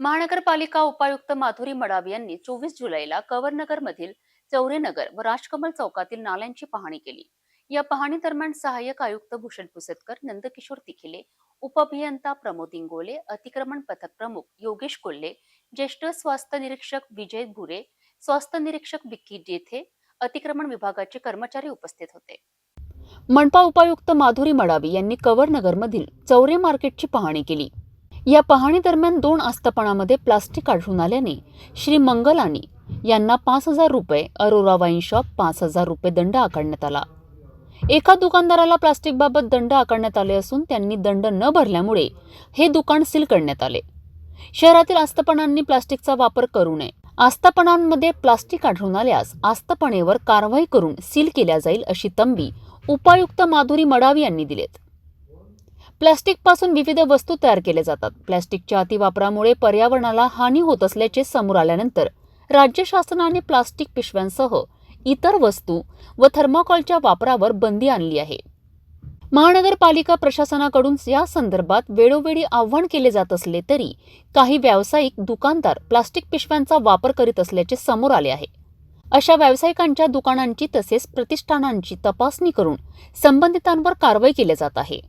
महानगरपालिका उपायुक्त माधुरी मडावी यांनी चोवीस जुलैला कवरनगरमधील चौरेनगर व राजकमल चौकातील नाल्यांची पाहणी केली. या पाहणी दरम्यान सहाय्यक आयुक्त भूषण पुसदकर नंदकिशोर तिखिले उपअभियंता प्रमोद इंगोले अतिक्रमण पथक प्रमुख योगेश कोल्हे ज्येष्ठ स्वास्थ्य निरीक्षक विजय भुरे स्वास्थ्य निरीक्षक विक्की जेथे अतिक्रमण विभागाचे कर्मचारी उपस्थित होते. मनपा उपायुक्त माधुरी मडावी यांनी कवरनगरमधील चौरे मार्केटची पाहणी केली. या पाहणीदरम्यान दोन आस्थापनामध्ये प्लास्टिक आढळून आल्याने श्री मंगलानी यांना पाच हजार रुपये अरोरा वाईन शॉप पाच हजार रुपये दंड आकारण्यात आला. एका दुकानदाराला प्लास्टिकबाबत दंड आकारण्यात आले असून त्यांनी दंड न भरल्यामुळे हे दुकान सील करण्यात आले. शहरातील आस्थापनांनी प्लास्टिकचा वापर करू नये. आस्थापनांमध्ये प्लास्टिक आढळून आल्यास आस्थापनेवर कारवाई करून सील केल्या जाईल अशी तंबी उपायुक्त माधुरी मडावी यांनी दिलेत. प्लॅस्टिकपासून विविध वस्तू तयार केल्या जातात. प्लास्टिकच्या अतिवापरामुळे पर्यावरणाला हानी होत असल्याचे समोर आल्यानंतर राज्य शासनाने प्लास्टिक पिशव्यांसह इतर वस्तू व थर्माकॉलच्या वापरावर बंदी आणली आहे. महानगरपालिका प्रशासनाकडून या संदर्भात वेळोवेळी आव्हान केले जात असले तरी काही व्यावसायिक दुकानदार प्लास्टिक पिशव्यांचा वापर करीत असल्याचे समोर आले आहे. अशा व्यावसायिकांच्या दुकानांची तसेच प्रतिष्ठानांची तपासणी करून संबंधितांवर कारवाई केली जात आहे.